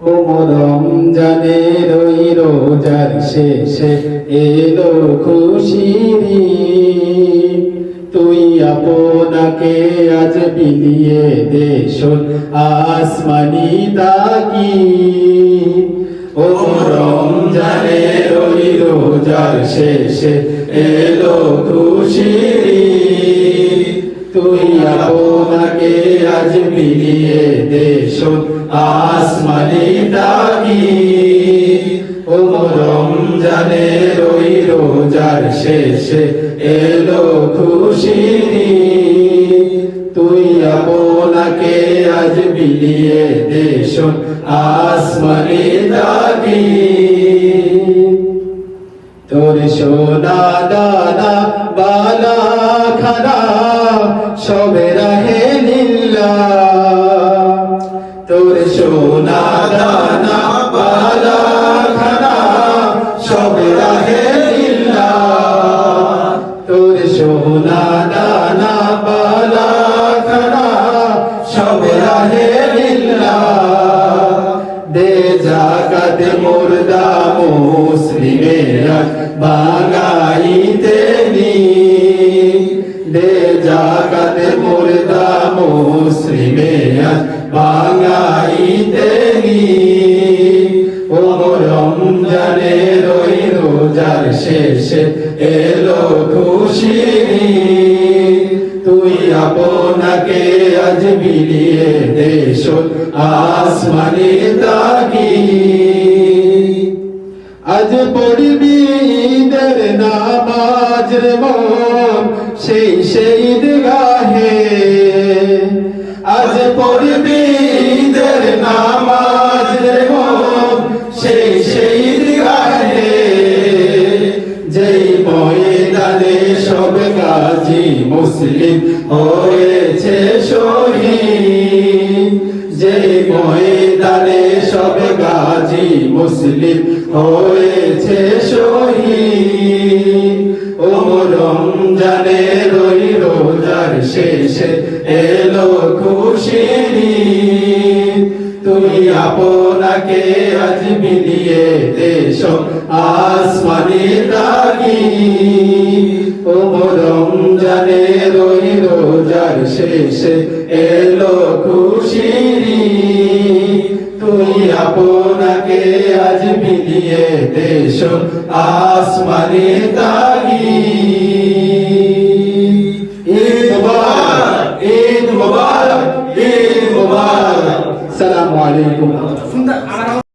ও রমজানের ওই রোজার শেষে, এলো খুশির। তুই আপনাকে আজ বিলিয়ে দেশ আসমানি তাকি ও রমজানের ওই রোজার শেষে, এলো খুশির। তুই আপনাকে আজ বিলিয়ে দেশ আসমানি তাকি ও রমজানের ওই রোজার শেষে এলো ঈদ। তুই আপনাকে আজ বিলিয়ে দেশ আসমানি তাকি তোর সোনা সোনা দানা বালা খানা সবে রাহে তোর সোনা দানা বালা খানা সবে রাহে দে জাগাত মুর্দা মুসলিমেরা বাঙাইতে নি দে জাগাত মুর্দা মুসলিমেরা বাঙাইতে নি ও রমজানের ওই রোজার শেষে এলো ঈদ। তুই আপনাকে আজ বিলিয়ে দেশ আসমানি তাকি। আজ পড়বি ঈদের নামাজ রে সেই সেই গাহে আজ পড়বি ঈদের নামাজ রে সেই সেই গাহে যেই ময়দানে সব গাজী মুসলিম হয়েছে শহীদ, যেই ময়দানে সব গাজী মুসলিম হয়েছে শহীদ। ও রমজানের শেষে এলো ঈদ। তুই আপনাকে আজ বিলিয়ে দেশ আসমানি দাগি ও রমজানের ওই রোজার শেষে এলো ঈদ। তুই আপনাকে আজ বিলিয়ে দেশ আসমানি দাগি আলাইকুম।